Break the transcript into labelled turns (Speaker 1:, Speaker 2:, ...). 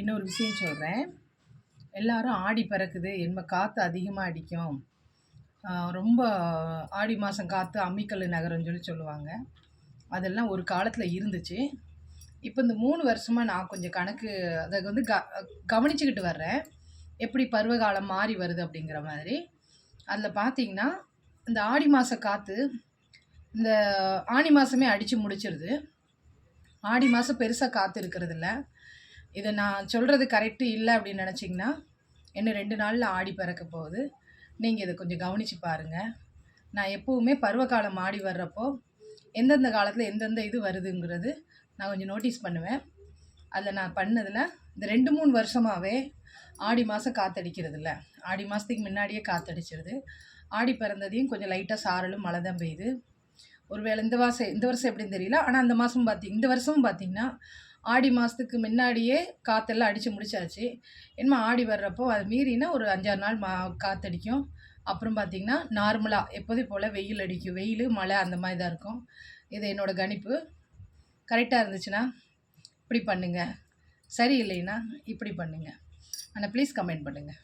Speaker 1: இன்னொரு விஷயம் சொல்கிறேன் எல்லாரும் ஆடி பறக்குது. என்ன காற்று அதிகமாக அடிக்கும். ரொம்ப ஆடி மாதம் காற்று அம்மிக்கல் நகரம்னு சொல்லி சொல்லுவாங்க. அதெல்லாம் ஒரு காலத்தில் இருந்துச்சு. இப்போ இந்த மூணு வருஷமாக நான் கொஞ்சம் கணக்கு அதை வந்து க கவனிச்சுக்கிட்டு வர்றேன். எப்படி பருவகாலம் மாறி வருது அப்படிங்கிற மாதிரி. அதில் பார்த்தீங்கன்னா இந்த ஆடி மாத காற்று இந்த ஆணி மாதமே அடித்து முடிச்சிருது. ஆடி மாதம் பெருசாக காற்று இருக்கிறதில்ல. இதை நான் சொல்கிறது கரெக்டு இல்லை அப்படின்னு நினச்சிங்கன்னா இன்னும் ரெண்டு நாளில் ஆடி பறக்க போகுது. நீங்கள் இதை கொஞ்சம் கவனித்து பாருங்கள் நான் எப்போவுமே பருவகாலம் ஆடி வர்றப்போ எந்தெந்த காலத்தில் எந்தெந்த இது வருதுங்கிறது நான் கொஞ்சம் நோட்டீஸ் பண்ணுவேன். அதில் நான் பண்ணதில் இந்த ரெண்டு மூணு வருஷமாகவே ஆடி மாதம் காற்றடிக்கிறது இல்லை ஆடி மாதத்துக்கு முன்னாடியே காற்றடிச்சிருது ஆடி பிறந்ததையும் கொஞ்சம் லைட்டாக சாரலும் மழை தான் பெய்யுது. ஒருவேளை இந்த வருஷம் இந்த வருஷம் எப்படின்னு தெரியல. ஆனால் அந்த மாதம் பார்த்தி இந்த வருஷமும் பார்த்திங்கன்னா ஆடி மாதத்துக்கு முன்னாடியே காற்றெல்லாம் அடித்து முடிச்சாச்சு. என்னமோ ஆடி வர்றப்போ அது மீறினா ஒரு அஞ்சாறு நாள் மா காற்றடிக்கும் அப்புறம் பார்த்திங்கன்னா நார்மலாக எப்போதையும் போல் வெயில் அடிக்கும். வெயில் மழை அந்த மாதிரி தான் இருக்கும். இது என்னோடய கணிப்பு. கரெக்டாக இருந்துச்சுன்னா இப்படி பண்ணுங்கள் சரி இல்லைன்னா இப்படி பண்ணுங்கள் ஆனால் ப்ளீஸ் கமெண்ட் பண்ணுங்கள்